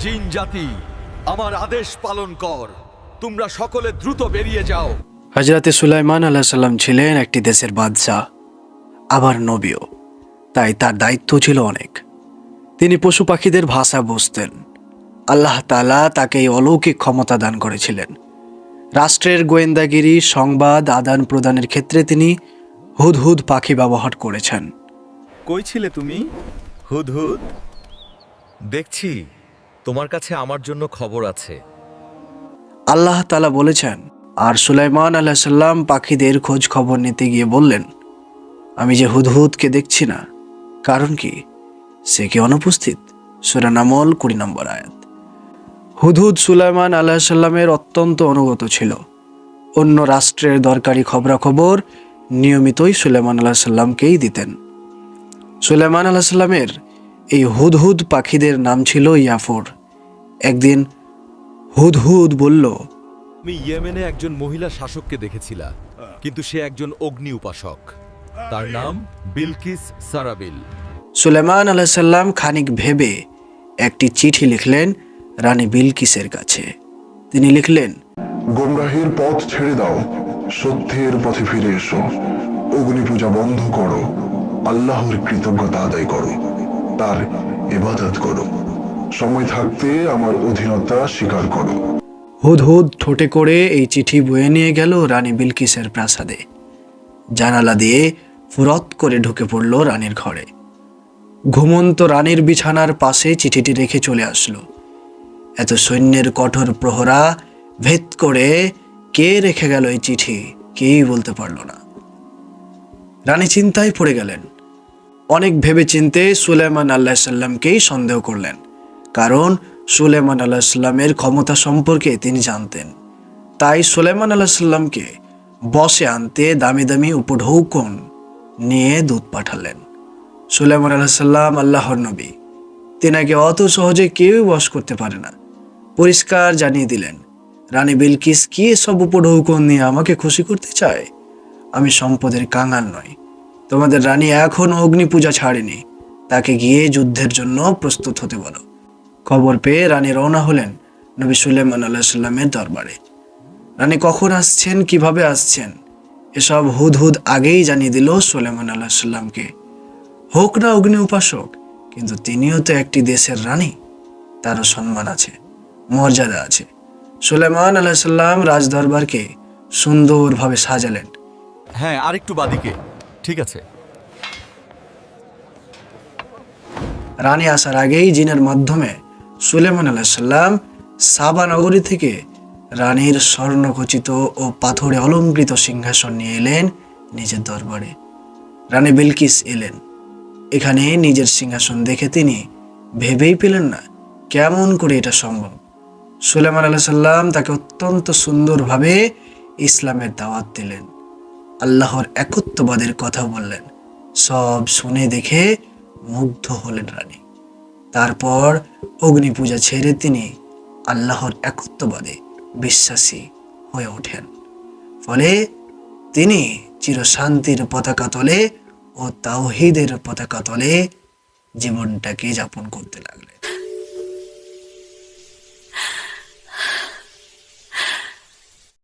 জিন জাতি আমার আদেশ পালন কর। তোমরা সকলে দ্রুত বেরিয়ে যাও। হজরতে সুলাইমান আল্লাহ সাল্লাম ছিলেন একটি দেশের বাদশাহ আবার নবীও। তাই তার দায়িত্ব ছিল অনেক। তিনি পশু পাখিদের ভাষা বুঝতেন। আল্লাহ তালা তাকে এই অলৌকিক ক্ষমতা দান করেছিলেন। রাষ্ট্রের গোয়েন্দাগিরি সংবাদ আদান প্রদানের ক্ষেত্রে তিনি হুদহুদ পাখি ব্যবহার করেছেন। কই ছিলে তুমি? হুদহুদ? দেখছি। তোমার কাছে আমার জন্য খবর আছে। আল্লাহ তালা বলেছেন, আর সুলাইমান আল্লাহ সাল্লাম পাখিদের খোঁজ খবর নিতে গিয়ে বললেন, আমি যে হুদহুদকে দেখছি না, কারণ কি? সে কি অনুপস্থিত সুরানামল কুড়ি নম্বর আয়াত। হুদহুদ সুলাইমান আল্লাহ সাল্লামের অত্যন্ত অনুগত ছিল। অন্য রাষ্ট্রের দরকারি খবরাখবর নিয়মিতই সুলাইমান আল্লাহ সাল্লামকেই দিতেন। সুলাইমান আল্লাহ সাল্লামের এই হুদহুদ পাখিদের নাম ছিল ইয়াফর। একদিন হুদহুদ বলল আমি ইয়েমেনে একজন মহিলা শাসককে দেখেছিলাম কিন্তু সে একজন অগ্নি উপাসক। তার নাম বিলকিস সারাবিল। সুলেমান আলাহিসাল্লাম খানিক ভেবে একটি চিঠি লিখলেন রানী বিলকিসের কাছে। তিনি লিখলেন গোমরাহির পথ ছেড়ে দাও সত্যের পথে ফিরে এসো। অগ্নি পূজা বন্ধ করো আল্লাহর কৃতজ্ঞতা আদায় করো তার ইবাদত করো। সময় থাকতে আমার অধীনতা স্বীকার করো। হুদহুদ ঠোঁটে করে এই চিঠি বয়ে নিয়ে গেল রানী বিলকিসের প্রাসাদে। জানালা দিয়ে ফুরত করে ঢুকে পড়ল রানীর ঘরে। ঘুমন্ত রানীর বিছানার পাশে চিঠিটি রেখে চলে আসলো। এত সৈন্যের কঠোর প্রহরা ভেদ করে কে রেখে গেল এই চিঠি কেই বলতে পারল না। রানী চিন্তায় পড়ে গেলেন। অনেক ভেবে চিনতে সুলেমান আল্লাহ সাল্লামকেই সন্দেহ করলেন। কারণ সুলেমান আল্লাহ ক্ষমতা সম্পর্কে তিনি জানতেন। তাই সুলেমান আল্লাহ সাল্লামকে বসে আনতে দামি দামি উপঢৌকন নিয়ে দুধ পাঠালেন। সুলেমান আল্লাহ সাল্লাম আল্লাহর নবী। তেনাকে অত সহজে কেউই বশ করতে পারে না। পরিষ্কার জানিয়ে দিলেন, রানী বিলকিস কি সব উপঢৌকন নিয়ে আমাকে খুশি করতে চায়? আমি সম্পদের কাঙাল নই। তোমাদের রানী এখন অগ্নি পূজা ছাড়েনি। তাকে গিয়ে যুদ্ধের জন্য প্রস্তুত হতে বলো। খবর পেয়ে রানী রওনা হলেন নবী সুলেমান আল্লাহ সাল্লামের দরবারে। রানী কখন আসছেন কীভাবে আসছেন এসব হুদ হুদ আগেই জানিয়ে দিল সুলেমান আল্লাহ সাল্লামকে হোক না অগ্নি উপাসক কিন্তু তিনিও তো একটি দেশের রানী তারও সম্মান আছে মর্যাদা আছে। সুলেমান আল্লাহ সাল্লাম রাজদরবারকে সুন্দরভাবে সাজালেন। হ্যাঁ আরেকটু বাদিকে ঠিক আছে। রানী আসার আগেই জিনের মাধ্যমে সুলেমান আলাহিসাল্লাম সাবা নগরী থেকে রানীর স্বর্ণখচিত ও পাথরে অলঙ্কৃত সিংহাসন নিয়ে এলেন নিজের দরবারে। রানী বিলকিস এলেন। এখানে নিজের সিংহাসন দেখে তিনি ভেবেই পেলেন না কেমন করে এটা সম্ভব। সুলেমান আলাহ সাল্লাম তাকে অত্যন্ত সুন্দরভাবে ইসলামের দাওয়াত দিলেন। আল্লাহর একত্ববাদের কথা বললেন। সব শুনে দেখে মুগ্ধ হলেন রানী। তারপর অগ্নি পূজা ছেড়ে তিনি আল্লাহর একত্ববাদে বিশ্বাসী হয়ে ওঠেন। ফলে তিনি চিরশান্তির পতাকা তলে ও তাওহিদের পতাকা তলে জীবনটাকে যাপন করতে লাগলেন।